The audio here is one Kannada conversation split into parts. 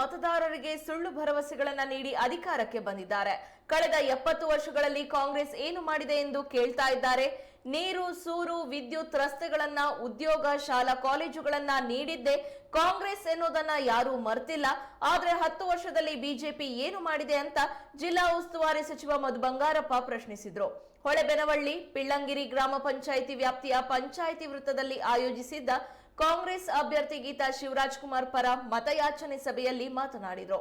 ಮತದಾರರಿಗೆ ಸುಳ್ಳು ಭರವಸೆಗಳನ್ನು ನೀಡಿ ಅಧಿಕಾರಕ್ಕೆ ಬಂದಿದ್ದಾರೆ. ಕಳೆದ ಎಪ್ಪತ್ತು ವರ್ಷಗಳಲ್ಲಿ ಕಾಂಗ್ರೆಸ್ ಏನು ಮಾಡಿದೆ ಎಂದು ಕೇಳ್ತಾ ಇದ್ದಾರೆ. ನೀರು, ಸೂರು, ವಿದ್ಯುತ್ ರಸ್ತೆಗಳನ್ನ ಉದ್ಯೋಗ, ಶಾಲಾ ಕಾಲೇಜುಗಳನ್ನ ನೀಡಿದ್ದೆ. ಕಾಂಗ್ರೆಸ್ ಎನ್ನುವುದನ್ನ ಯಾರೂ ಮರ್ತಿಲ್ಲ. ಆದ್ರೆ ಹತ್ತು ವರ್ಷದಲ್ಲಿ ಬಿಜೆಪಿ ಏನು ಮಾಡಿದೆ ಅಂತ ಜಿಲ್ಲಾ ಉಸ್ತುವಾರಿ ಸಚಿವ ಮಧು ಬಂಗಾರಪ್ಪ ಪ್ರಶ್ನಿಸಿದ್ರು. ಹೊಳೆಬೆನವಳ್ಳಿ, ಪಿಳ್ಳಂಗಿರಿ ಗ್ರಾಮ ಪಂಚಾಯಿತಿ ವ್ಯಾಪ್ತಿಯ ಪಂಚಾಯಿತಿ ವೃತ್ತದಲ್ಲಿ ಆಯೋಜಿಸಿದ್ದ ಕಾಂಗ್ರೆಸ್ ಅಭ್ಯರ್ಥಿ ಗೀತಾ ಶಿವರಾಜ್ ಕುಮಾರ್ ಪರ ಮತಯಾಚನೆ ಸಭೆಯಲ್ಲಿ ಮಾತನಾಡಿದರು.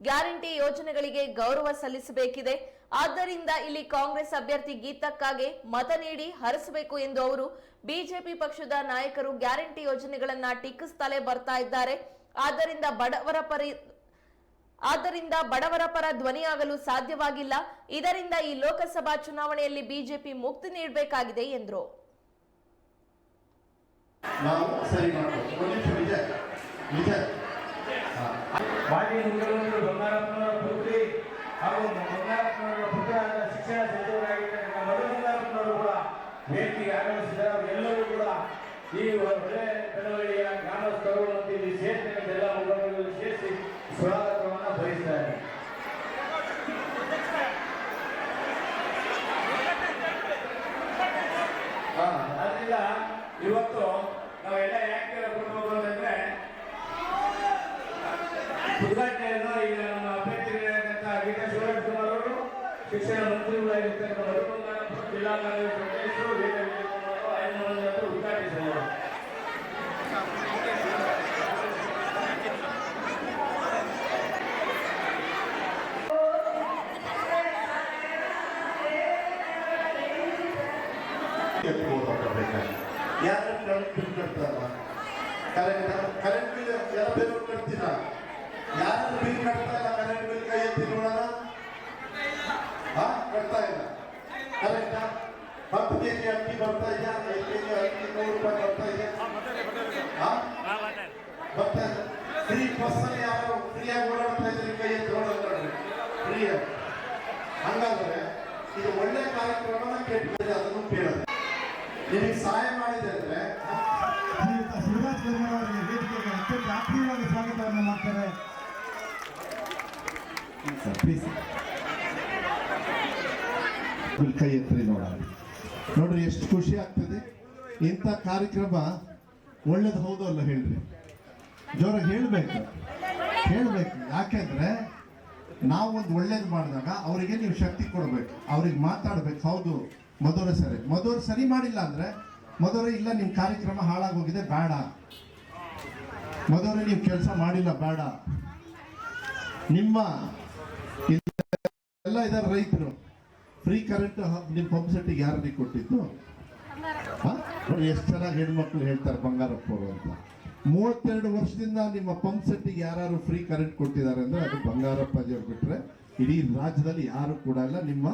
ಗ್ಯಾರಂಟಿ ಯೋಜನೆಗಳಿಗೆ ಗೌರವ ಸಲ್ಲಿಸಬೇಕಿದೆ. ಆದ್ದರಿಂದ ಇಲ್ಲಿ ಕಾಂಗ್ರೆಸ್ ಅಭ್ಯರ್ಥಿ ಗೀತಕ್ಕಾಗಿ ಮತ ನೀಡಿ ಹರಿಸಬೇಕು ಎಂದು ಅವರು ಬಿಜೆಪಿ ಪಕ್ಷದ ನಾಯಕರು ಗ್ಯಾರಂಟಿ ಯೋಜನೆಗಳನ್ನ ಟೀಕಿಸುತ್ತಲೇ ಬರ್ತಾ ಇದ್ದಾರೆ. ಆದ್ದರಿಂದ ಬಡವರ ಪರಿ ಆದ್ದರಿಂದ ಬಡವರ ಪರ ಧ್ವನಿಯಾಗಲು ಸಾಧ್ಯವಾಗಿಲ್ಲ. ಇದರಿಂದ ಈ ಲೋಕಸಭಾ ಚುನಾವಣೆಯಲ್ಲಿ ಬಿಜೆಪಿ ಮುಕ್ತಿ ನೀಡಬೇಕಾಗಿದೆ ಎಂದರು. ನಾವು ಸರಿ ಮಾಡ್ಬೋದು. ಒಂದು ನಿಮಿಷ ವಿಜಯ್ ವಿಜಯ್. ಮಾಜಿ ಮುಖ್ಯಮಂತ್ರಿ ಬಂಗಾರಪ್ಪನವರ ಪುತ್ರಿ ಹಾಗೂ ಬಂಗಾರಪ್ಪನವರ ಪುತ್ರ ಶಿಕ್ಷಣ ಸಚಿವರಾಗಿರ್ತಕ್ಕಂಥ ಮಧು ಬಂಗಾರಪ್ಪನವರು ಕೂಡ ವೇದಿಕೆಗೆ ಆಗಮಿಸಿದ್ದಾರೆ. ಎಲ್ಲರೂ ಕೂಡ ಈ ಒಳ್ಳೆ ಬೆಳವಣಿಗೆಯ ಮತ್ತು ಇಲ್ಲಿ ಸೇರ್ತಕ್ಕಂಥ ಎಲ್ಲ ಮುಖಂಡರು ಸೇರಿಸಿ ಸ್ವಾಗತವನ್ನು ಬಯಸ್ತಾರೆ. ಹಾ, ಆದ್ರಿಂದ ಇವತ್ತು ನಾವೆಲ್ಲ ಯಾಕೆ ಕೊಡ್ಬೇಕು ಅಂತಂದ್ರೆ ಉದ್ಘಾಟನೆಯನ್ನು ಈಗ ನಮ್ಮ ಅಭ್ಯರ್ಥಿಗಳಾದಂತಹ ಗೀತಾ ಶಿವರಾಜ್ ಕುಮಾರ್ ಅವರು ಶಿಕ್ಷಣ ಮಂತ್ರಿಗಳಾಗಿರ್ತಕ್ಕಂಥ ಮಧುಬಂಗಾರಪ್ಪ ಜಿಲ್ಲಾ ಕಾಂಗ್ರೆಸ್ ಅಧ್ಯಕ್ಷರು ಗೀತಾ ವಿಜಯ್ ಕುಮಾರ್ ಅವರು ಐದು ಮಂದಿ ಹತ್ರ ಉದ್ಘಾಟಿಸಿದರು ಯಾರು ಕರೆಂಟ್ ಬಿಲ್ ಕಟ್ತಾರಲ್ಲ ಕರೆಂಟ್ ಕರೆಂಟ್ ಬಿಲ್ ಎಲ್ಲ ಬೇರೆ ಕಟ್ತೀರ ಯಾರು ಬಿಲ್ ಕಟ್ತಾ ಇಲ್ಲ ಕರೆಂಟ್ ಬಿಲ್ ಕೈ ಎತ್ತಿ ನೋಡೋಣ ಹಾ ಕಟ್ತಾ ಇಲ್ಲ ಕರೆಂಟ್ ಹತ್ತು ಕೆ ಜಿ ಅಕ್ಕಿ ಬರ್ತಾ ಇದೆಯಾ ಐದು ಕೆ ಜಿ ಅಕ್ಕಿ ನೂರು ರೂಪಾಯಿ ಬರ್ತಾ ಹಾ ಬರ್ತಾ ಇದೆ ಫ್ರೀ ಬಸ್ಸಲ್ಲಿ ಯಾರು ಫ್ರೀಯಾಗಿ ಓಡಾಡ್ತಾ ಇದ್ರೆ ಕೈ ಎತ್ತಿ ನೋಡ್ರಿ ಫ್ರೀಯಾಗಿ ಹಂಗಾದ್ರೆ ಇದು ಒಳ್ಳೆ ಕಾರ್ಯಕ್ರಮನ ಕೆಟ್ಟ ಅದನ್ನು ಕೇಳೋದು ನಿಮಗೆ ಸಹಾಯ ಮಾಡಿದೆ ಅಂದ್ರೆ? ಶಿವರಾಜ್ ಕುಮಾರ್ ಅವರಿಗೆ ವೇದಿಕೆಗೆ ಅತ್ಯಂತ ಆತ್ಮೀಯವಾದ ಸ್ವಾಗತವನ್ನು ಕೈ ಎತ್ತರಿ ನೋಡೋಣ. ನೋಡ್ರಿ, ಎಷ್ಟು ಖುಷಿ ಆಗ್ತದೆ. ಇಂಥ ಕಾರ್ಯಕ್ರಮ ಒಳ್ಳೇದು ಹೌದು ಅಲ್ಲ ಹೇಳ್ರಿ. ಜೋರಾಗಿ ಹೇಳ್ಬೇಕು. ಹೇಳ್ಬೇಕು. ಯಾಕೆಂದ್ರೆ ನಾವು ಒಂದು ಒಳ್ಳೇದು ಮಾಡಿದಾಗ ಅವರಿಗೆ ನೀವು ಶಕ್ತಿ ಕೊಡಬೇಕು. ಅವ್ರಿಗೆ ಮಾತಾಡ್ಬೇಕು. ಹೌದು. ಮಧುರ ಸರಿ. ಮಧುರ ಸರಿ ಮಾಡಿಲ್ಲ ಅಂದ್ರೆ ಮಧುರ ಇಲ್ಲ ನಿಮ್ಮ ಕಾರ್ಯಕ್ರಮ ಹಾಳಾಗೋಗಿದೆ, ಬೇಡ. ಮಧುರ ನೀವು ಕೆಲಸ ಮಾಡಿಲ್ಲ, ಬೇಡ. ನಿಮ್ಮ ಎಲ್ಲ ಇದಾರೆ ರೈತರು. ಫ್ರೀ ಕರೆಂಟ್ ನಿಮ್ಮ ಪಂಪ್ ಸೆಟ್ಟಿಗೆ ಯಾರಿಗೆ ಕೊಟ್ಟಿದ್ದು? ಎಷ್ಟು ಚೆನ್ನಾಗಿ ಹೆಣ್ಮಕ್ಳು ಹೇಳ್ತಾರೆ ಬಂಗಾರಪ್ಪ ಅಂತ. ಮೂವತ್ತೆರಡು ವರ್ಷದಿಂದ ನಿಮ್ಮ ಪಂಪ್ ಸೆಟ್ಟಿಗೆ ಯಾರು ಫ್ರೀ ಕರೆಂಟ್ ಕೊಟ್ಟಿದ್ದಾರೆ ಅಂದ್ರೆ ಅದು ಬಂಗಾರಪ್ಪ ಅವ್ರು ಬಿಟ್ರೆ ಇಡೀ ರಾಜ್ಯದಲ್ಲಿ ಯಾರು ಕೂಡ ಇಲ್ಲ. ನಿಮ್ಮ